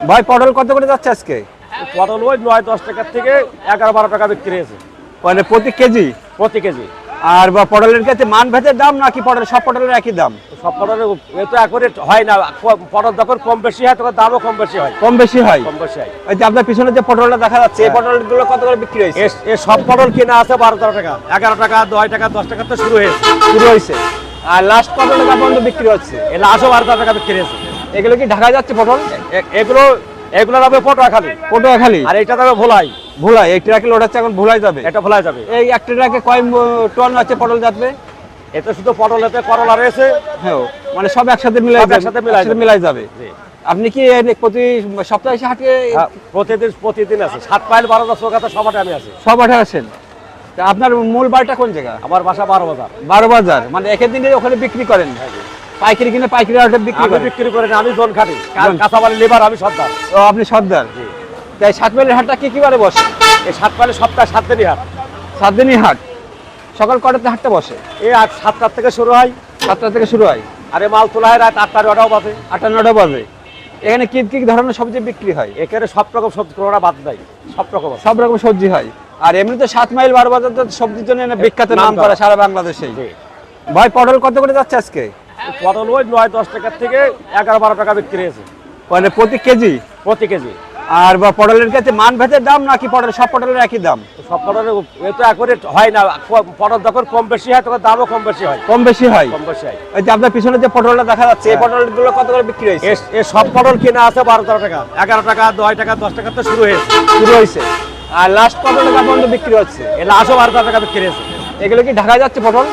ভাই পটল কত করে যাচ্ছে আজকে? পটল ওই নয় দশ টাকার থেকে এগারো বারো টাকা বিক্রি হয়েছে। মানে প্রতি কেজি? প্রতি কেজি। আর বা পটলের কাছে মান ভেদের দাম নাকি পটল সব পটলের একই দাম? সব পটলের এ তো একবারে হয় না। পটল যখন কম বেশি হয় তখন দামও কম বেশি হয়। কম বেশি হয়? কম বেশি হয়। ওই যে আপনার পিছনে যে পটলটা দেখা যাচ্ছে এই পটলগুলো কত করে বিক্রি হয়েছে? এ- সব পটল কেনা আছে বারো তেরো টাকা। এগারো টাকা নয় টাকা দশ টাকা তো শুরু হয়েছে। শুরু হয়েছে। আর লাস্ট কত টাকা পর্যন্ত বিক্রি হচ্ছে? এ লাশও বারো তেরো টাকা বিক্রি হয়েছে। এগুলো কি ঢাকা যাচ্ছে পটল? এগুলো এগুলো যাবে পটুয়া খালি। পটুয়া খালি? আর এটা যাবে ভোলাই। ভুলাই এই ট্রাকে লোড হচ্ছে এখন ভুলাই যাবে। এটা ভোলাই যাবে। এই একটা ট্রাকে কয় টন আছে পটল যাবে এতে শুধু পটল এতে করলা রয়েছে। হ্যাঁ মানে সব একসাথে মিলাই সব একসাথে মিলাই যাবে। মিলাই যাবে। আপনি কি প্রতি সপ্তাহে এসে হাটে? হ্যাঁ, প্রতিদিন প্রতিদিন আছে। সাত পাইল বারো দশ টাকা সবাটা আমি আছি। সব হাটে আসেন। তা আপনার মূল বাড়িটা কোন জায়গা? আমার বাসা বারো বাজার। বারো বাজার। মানে একের দিনে ওখানে বিক্রি করেন। পাইকারি কিনে পাইকারি হাটে বিক্রি করে বিক্রি করি না আমি জোন খাটি। কাঁচাবালি লেবার আমি সর্দার। ও আপনি সর্দার? জি। তাই সাত মাইলের হাটটা কি কি বারে বসে? এই সাত পাইলে সপ্তাহে সাত দিনই হাট। সাত দিনই হাট? সকাল কটাতে হাটটা বসে? এই আট সাতটার থেকে শুরু হয়। সাতটা থেকে শুরু হয়? আর এই মাল তোলা হয় রাত আটটা নটাও বাজে। আটটা নটা বাজে। এখানে কি কি ধরনের সবজি বিক্রি হয়? এখানে সব রকম সবজি কোনোটা বাদ নাই। সব রকম সব রকম সবজি হয়। আর এমনি তো সাত মাইল বারো বাজার তো সবজির জন্য বিখ্যাত নাম করা। সারা বাংলাদেশে। ভাই পটল কত করে যাচ্ছে আজকে? পটল ওই নয় দশ টাকার থেকে এগারো বারো টাকা বিক্রি হয়েছে। মানে প্রতি কেজি? প্রতি কেজি। আর বা পটলের কাছে মান ভেদের দাম নাকি পটল সব পটলের একই দাম? সব পটলের এ তো একবারে হয় না। পটল যখন কম বেশি হয় তখন দামও কম বেশি হয়। কম বেশি হয়? কম বেশি হয়। ওই যে আপনার পিছনে যে পটলটা দেখা যাচ্ছে এই হ্যাঁ। পটলগুলো কত করে বিক্রি হয়েছে? এ- সব পটল কেনা আছে বারো তেরো টাকা। এগারো টাকা নয় টাকা দশ টাকা তো শুরু হয়েছে। শুরু হয়েছে। আর লাস্ট কত টাকা পর্যন্ত বিক্রি হচ্ছে? এ লাশও বারো তেরো টাকা বিক্রি হয়েছে। এগুলো কি ঢাকা যাচ্ছে পটল?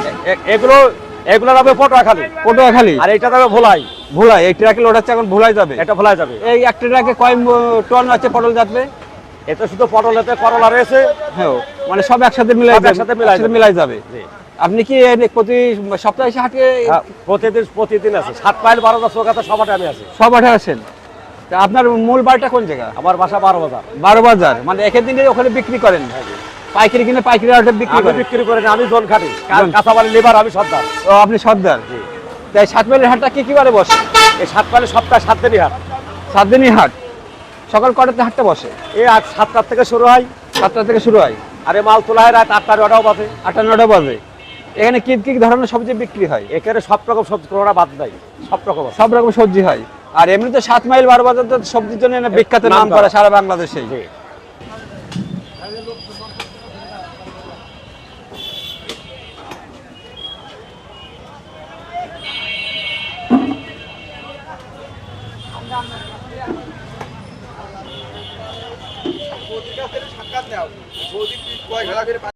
এগুলো এগুলো যাবে পটুয়া খালি আর এটা যাবে ভোলাই। ভুলাই এই ট্রাকে লোড হচ্ছে এখন ভুলাই যাবে। এটা ভোলাই যাবে। এই একটা ট্রাকে কয় টন আছে পটল যাবে এতে শুধু পটল এতে করলা রয়েছে। হ্যাঁ মানে সব একসাথে মিলাই যাবে একসাথে মিলাই যাবে। মিলাই যাবে। আপনি কি প্রতি সপ্তাহে এসে হাটে? হ্যাঁ, প্রতিদিন প্রতিদিন আছে। সাত পাইল বারো দশ টাকা সবাটা আমি আছি। সব হাটে আসেন। তা আপনার মূল বাড়িটা কোন জায়গা? আমার বাসা বারো বাজার। বারো বাজার মানে একের দিনে ওখানে বিক্রি করেন। পাইকারি কিনে পাইকারি হাটে বিক্রি করেন। বিক্রি করি না আমি জোন খাটি। জন। কাঁচাবালি লেবার আমি সর্দার। ও আপনি সর্দার? জি। তাই সাত মাইলের হাটটা কি কি বারে বসে? এই সাত পাইলে সপ্তাহে সাত দিনই হাট। সাত দিনই হাট? সকাল কটাতে হাটটা বসে? এই আট সাতটার থেকে শুরু হয়। সাতটা থেকে শুরু হয়। আর মাল তোলা হয় রাত আটটা নটাও বাজে। আটটা নটা বাজে। এখানে কি কি ধরনের সবজি বিক্রি হয়? এখানে সব রকম সবজি কোনোটা বাদ নাই। সব রকম সব রকম সবজি হয়। আর এমনি তো সাত মাইল বারো বাজার তো সবজির জন্য বিখ্যাত নাম নাম করা। করা কয় বাংলাদেশেই জি